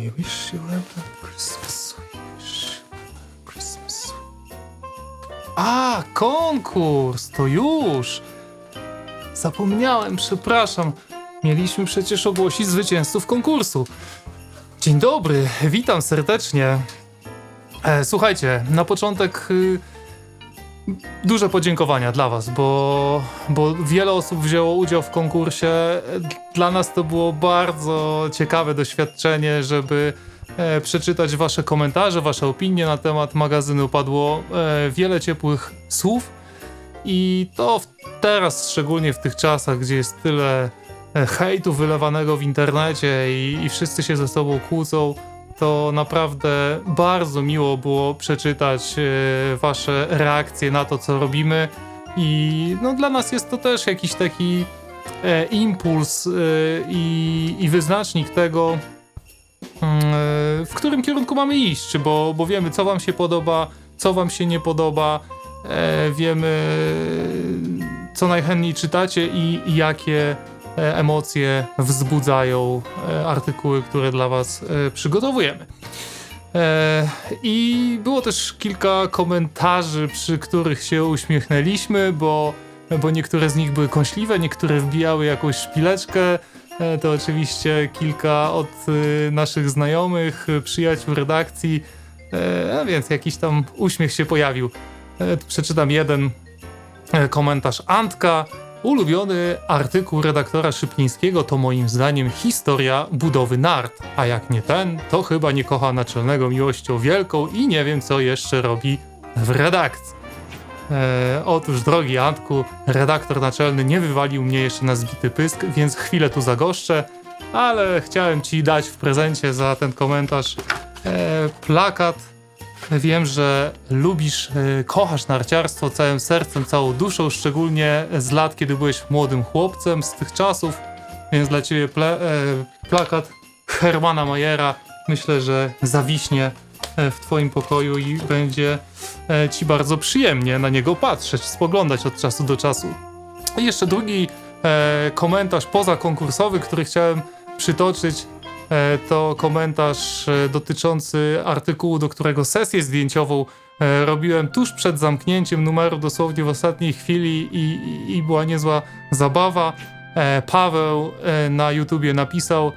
We wish you a Christmas. Wish a Christmas. A, konkurs! To już! Zapomniałem, przepraszam. Mieliśmy przecież ogłosić zwycięzców konkursu. Dzień dobry, witam serdecznie. E, słuchajcie, na początek y, duże podziękowania dla Was, bo, bo wiele osób wzięło udział w konkursie. Dla nas to było bardzo ciekawe doświadczenie, żeby e, przeczytać Wasze komentarze, Wasze opinie na temat magazynu. Padło e, wiele ciepłych słów i to w, teraz, szczególnie w tych czasach, gdzie jest tyle e, hejtu wylewanego w internecie i, i wszyscy się ze sobą kłócą, to naprawdę bardzo miło było przeczytać e, wasze reakcje na to, co robimy. I no, dla nas jest to też jakiś taki e, impuls e, i, i wyznacznik tego, mm, e, w którym kierunku mamy iść, bo, bo wiemy, co wam się podoba, co wam się nie podoba, e, wiemy, co najchętniej czytacie i, i jakie emocje wzbudzają e, artykuły, które dla Was e, przygotowujemy. E, I było też kilka komentarzy, przy których się uśmiechnęliśmy, bo, bo niektóre z nich były kąśliwe, niektóre wbijały jakąś szpileczkę. E, To oczywiście kilka od e, naszych znajomych, e, przyjaciół redakcji, e, więc jakiś tam uśmiech się pojawił. E, Przeczytam jeden e, komentarz Antka. Ulubiony artykuł redaktora Szyplińskiego to moim zdaniem historia budowy nart, a jak nie ten, to chyba nie kocha naczelnego miłością wielką i nie wiem co jeszcze robi w redakcji. E, otóż, drogi Antku, redaktor naczelny nie wywalił mnie jeszcze na zbity pysk, więc chwilę tu zagoszczę, ale chciałem ci dać w prezencie za ten komentarz e, plakat Wiem, że lubisz, e, kochasz narciarstwo całym sercem, całą duszą, szczególnie z lat, kiedy byłeś młodym chłopcem, z tych czasów, więc dla ciebie ple, e, plakat Hermana Majera myślę, że zawiśnie e, w twoim pokoju i będzie ci bardzo przyjemnie na niego patrzeć, spoglądać od czasu do czasu. I jeszcze drugi komentarz pozakonkursowy, który chciałem przytoczyć, to komentarz e, dotyczący artykułu, do którego sesję zdjęciową e, robiłem tuż przed zamknięciem numeru, dosłownie w ostatniej chwili i, i, była niezła zabawa. E, Paweł e, na YouTubie napisał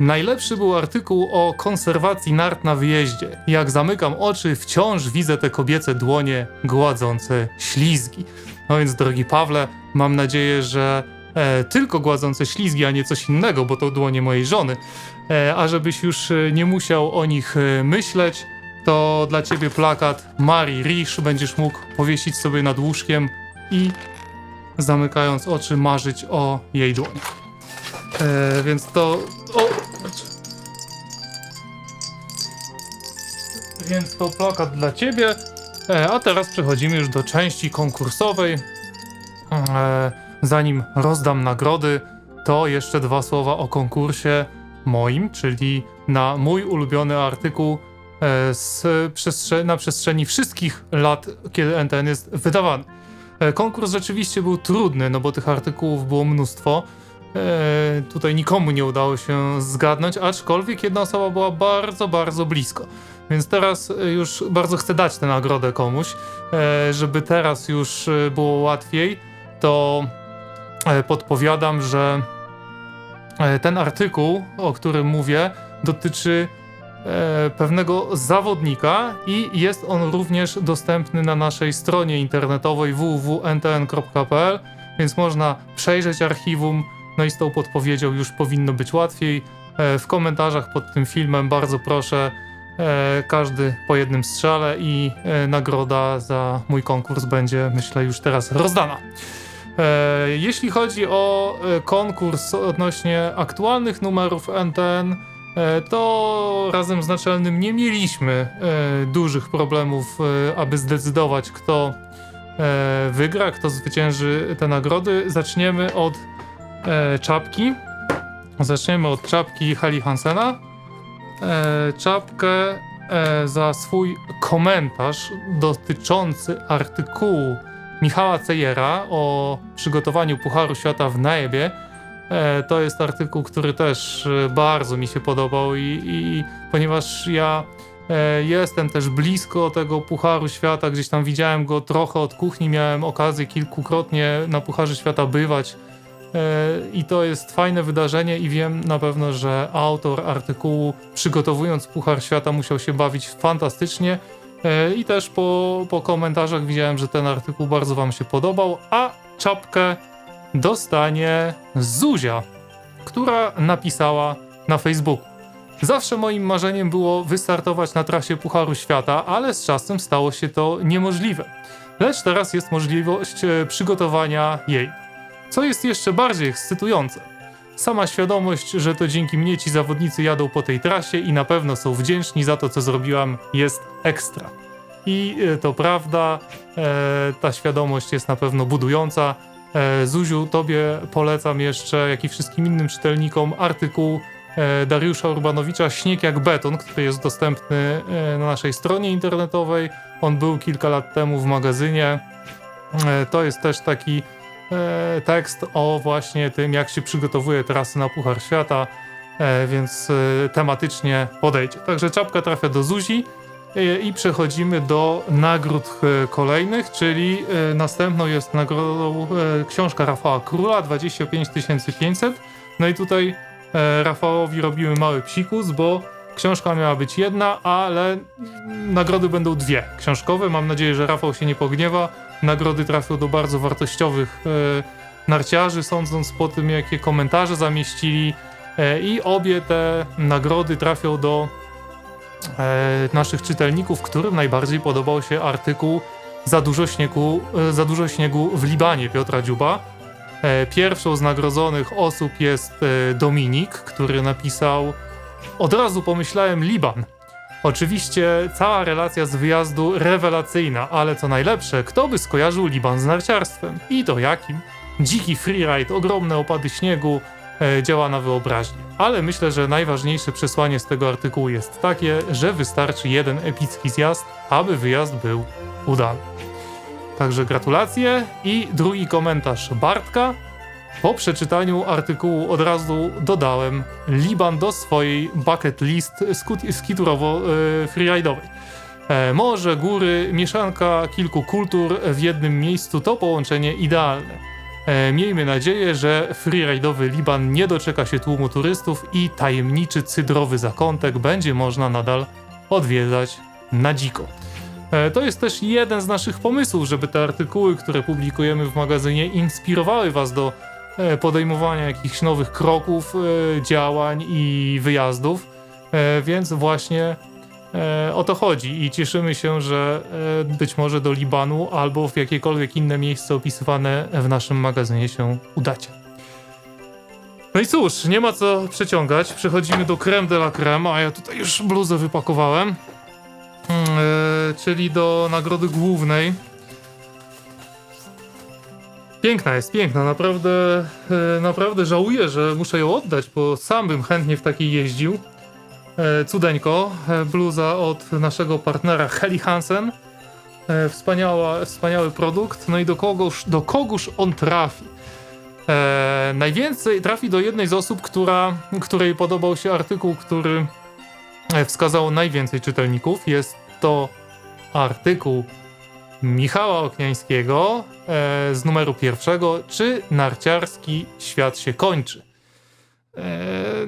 Najlepszy był artykuł o konserwacji nart na wyjeździe. Jak zamykam oczy, wciąż widzę te kobiece dłonie gładzące ślizgi. No więc, drogi Pawle, mam nadzieję, że e, tylko gładzące ślizgi, a nie coś innego, bo to dłonie mojej żony. E, a żebyś już e, nie musiał o nich e, myśleć, to dla ciebie plakat Marii Risz będziesz mógł powiesić sobie nad łóżkiem i zamykając oczy marzyć o jej dłoniach. E, więc to. O! Więc to plakat dla ciebie. E, a teraz przechodzimy już do części konkursowej. E, zanim rozdam nagrody, to jeszcze dwa słowa o konkursie moim, czyli na mój ulubiony artykuł e, z przestrze- na przestrzeni wszystkich lat, kiedy NTN jest wydawany. E, konkurs rzeczywiście był trudny, no bo tych artykułów było mnóstwo. E, tutaj nikomu nie udało się zgadnąć, aczkolwiek jedna osoba była bardzo, bardzo blisko. Więc teraz e, już bardzo chcę dać tę nagrodę komuś, e, żeby teraz już było łatwiej, to podpowiadam, że e, ten artykuł, o którym mówię, dotyczy e, pewnego zawodnika i jest on również dostępny na naszej stronie internetowej www.ntn.pl, więc można przejrzeć archiwum, no i z tą podpowiedzią już powinno być łatwiej. E, w komentarzach pod tym filmem bardzo proszę e, każdy po jednym strzale i e, nagroda za mój konkurs będzie myślę już teraz rozdana. E, jeśli chodzi o e, konkurs odnośnie aktualnych numerów NTN, e, to razem z naczelnym nie mieliśmy dużych problemów, aby zdecydować, kto wygra, kto zwycięży te nagrody. Zaczniemy od czapki. Zaczniemy od czapki Heli Hansena. Czapkę za swój komentarz dotyczący artykułu Michała Cejera o przygotowaniu Pucharu Świata w Naebie E, to jest artykuł, który też e, bardzo mi się podobał i, i ponieważ ja e, jestem też blisko tego Pucharu Świata, gdzieś tam widziałem go trochę od kuchni, miałem okazję kilkukrotnie na Pucharze Świata bywać i to jest fajne wydarzenie i wiem na pewno, że autor artykułu przygotowując Puchar Świata musiał się bawić fantastycznie i też po, po komentarzach widziałem, że ten artykuł bardzo wam się podobał, a czapkę dostanie Zuzia, która napisała na Facebooku. Zawsze moim marzeniem było wystartować na trasie Pucharu Świata, ale z czasem stało się to niemożliwe. Lecz teraz jest możliwość e, przygotowania jej. Co jest jeszcze bardziej ekscytujące. Sama świadomość, że to dzięki mnie ci zawodnicy jadą po tej trasie i na pewno są wdzięczni za to, co zrobiłam, jest ekstra. I e, to prawda, e, ta świadomość jest na pewno budująca. E, Zuziu, tobie polecam jeszcze, jak i wszystkim innym czytelnikom, artykuł Dariusza Urbanowicza Śnieg jak beton, który jest dostępny na naszej stronie internetowej. On był kilka lat temu w magazynie. To jest też taki e, tekst o właśnie tym, jak się przygotowuje trasy na Puchar Świata, e, więc e, tematycznie podejdzie. Także czapka trafia do Zuzi. E, I przechodzimy do nagród e, kolejnych, czyli e, następną jest nagrodą książka Rafała Króla 25 500. No i tutaj Rafałowi robimy mały psikus, bo książka miała być jedna, ale nagrody będą dwie książkowe. Mam nadzieję, że Rafał się nie pogniewa. Nagrody trafią do bardzo wartościowych e, narciarzy, sądząc po tym, jakie komentarze zamieścili. E, I obie te nagrody trafią do e, naszych czytelników, którym najbardziej podobał się artykuł Za dużo śniegu, za dużo śniegu w Libanie Piotra Dziuba. Pierwszą z nagrodzonych osób jest Dominik, który napisał Od razu pomyślałem Liban. Oczywiście cała relacja z wyjazdu rewelacyjna, ale co najlepsze, kto by skojarzył Liban z narciarstwem? I to jakim? Dziki freeride, ogromne opady śniegu, e, działa na wyobraźnię. Ale myślę, że najważniejsze przesłanie z tego artykułu jest takie, że wystarczy jeden epicki zjazd, aby wyjazd był udany. Także gratulacje i drugi komentarz Bartka. Po przeczytaniu artykułu od razu dodałem Liban do swojej bucket list skiturowo-freeridowej. E, morze, góry, mieszanka kilku kultur w jednym miejscu to połączenie idealne. E, miejmy nadzieję, że freeridowy Liban nie doczeka się tłumu turystów i tajemniczy cydrowy zakątek będzie można nadal odwiedzać na dziko. E, To jest też jeden z naszych pomysłów, żeby te artykuły, które publikujemy w magazynie, inspirowały Was do e, podejmowania jakichś nowych kroków, e, działań i wyjazdów. E, Więc właśnie e, o to chodzi i cieszymy się, że e, być może do Libanu albo w jakiekolwiek inne miejsce opisywane w naszym magazynie się udacie. No i cóż, nie ma co przeciągać. Przechodzimy do creme de la creme, a ja tutaj już bluzę wypakowałem. Mm, e, czyli do nagrody głównej. Piękna jest, piękna. Naprawdę, e, naprawdę żałuję, że muszę ją oddać, bo sam bym chętnie w takiej jeździł. E, cudeńko, e, bluza od naszego partnera Heli Hansen. Wspaniała, wspaniały produkt. No i do kogoż, do kogóż on trafi? Najwięcej trafi do jednej z osób, która, której podobał się artykuł, który wskazał najwięcej czytelników. Jest to artykuł Michała Okniańskiego e, z numeru pierwszego, czy narciarski świat się kończy. E,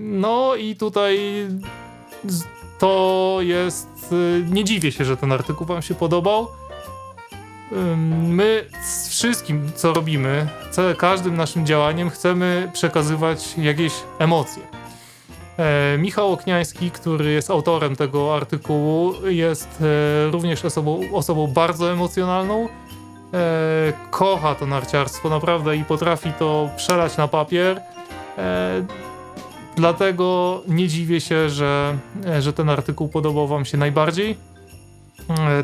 no i tutaj to jest. y, Nie dziwię się, że ten artykuł Wam się podobał. My z wszystkim, co robimy, każdym naszym działaniem chcemy przekazywać jakieś emocje. E, Michał Okniański, który jest autorem tego artykułu, jest e, również osobą, osobą bardzo emocjonalną. E, kocha to narciarstwo naprawdę i potrafi to przelać na papier. Dlatego nie dziwię się, że, że ten artykuł podobał Wam się najbardziej.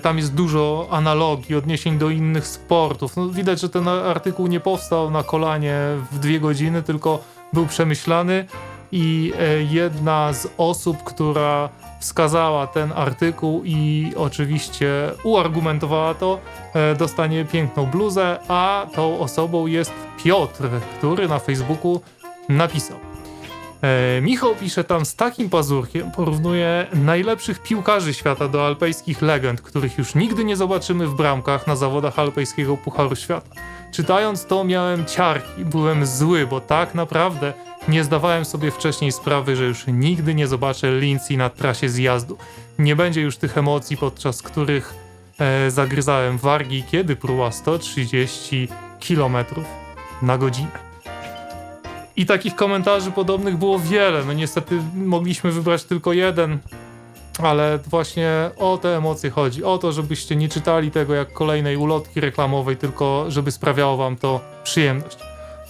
Tam jest dużo analogii, odniesień do innych sportów. No, widać, że ten artykuł nie powstał na kolanie w dwie godziny, tylko był przemyślany i e, jedna z osób, która wskazała ten artykuł i oczywiście uargumentowała to, e, dostanie piękną bluzę, a tą osobą jest Piotr, który na Facebooku napisał. E, Michał pisze tam z takim pazurkiem, porównuje najlepszych piłkarzy świata do alpejskich legend, których już nigdy nie zobaczymy w bramkach na zawodach alpejskiego Pucharu Świata. Czytając to miałem ciarki, byłem zły, bo tak naprawdę nie zdawałem sobie wcześniej sprawy, że już nigdy nie zobaczę Lindsay na trasie zjazdu. Nie będzie już tych emocji, podczas których e, zagryzałem wargi, kiedy pruła 130 km na godzinę. I takich komentarzy podobnych było wiele. No niestety mogliśmy wybrać tylko jeden, ale właśnie o te emocje chodzi. O to, żebyście nie czytali tego jak kolejnej ulotki reklamowej, tylko żeby sprawiało wam to przyjemność.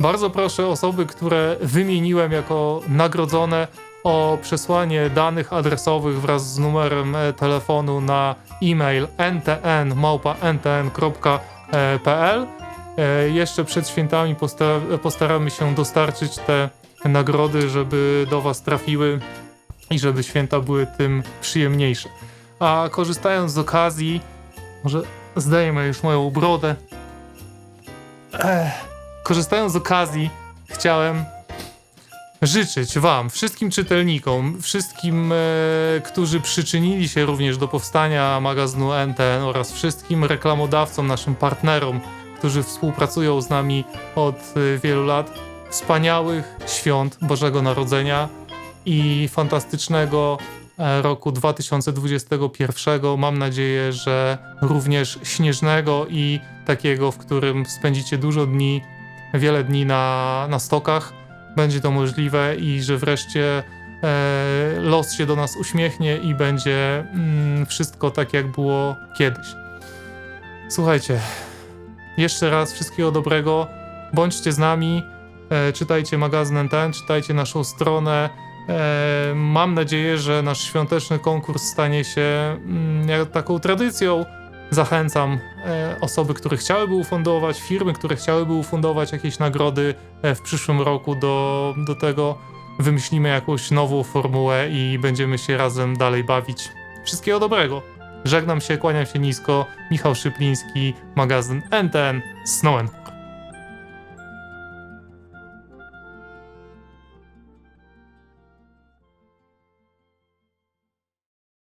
Bardzo proszę osoby, które wymieniłem jako nagrodzone o przesłanie danych adresowych wraz z numerem e, telefonu na e-mail ntn.ntn.pl E, Jeszcze przed świętami posta- postaramy się dostarczyć te nagrody, żeby do Was trafiły i żeby święta były tym przyjemniejsze. A korzystając z okazji, może zdejmę już moją brodę. Ech. Korzystając z okazji, chciałem życzyć Wam, wszystkim czytelnikom, wszystkim, e, którzy przyczynili się również do powstania magazynu NTN oraz wszystkim reklamodawcom, naszym partnerom, którzy współpracują z nami od y, wielu lat. Wspaniałych świąt Bożego Narodzenia i fantastycznego e, roku 2021. Mam nadzieję, że również śnieżnego i takiego, w którym spędzicie dużo dni, wiele dni na, na stokach. Będzie to możliwe i że wreszcie e, los się do nas uśmiechnie i będzie mm, wszystko tak, jak było kiedyś. Słuchajcie, jeszcze raz wszystkiego dobrego. Bądźcie z nami, e, czytajcie magazyn ten, czytajcie naszą stronę. E, mam nadzieję, że nasz świąteczny konkurs stanie się mm, taką tradycją. Zachęcam e, osoby, które chciałyby ufundować, firmy, które chciałyby ufundować jakieś nagrody e, w przyszłym roku do, do tego. Wymyślimy jakąś nową formułę i będziemy się razem dalej bawić. Wszystkiego dobrego! Żegnam się, kłaniam się nisko. Michał Szypliński, magazyn NTN Snowen.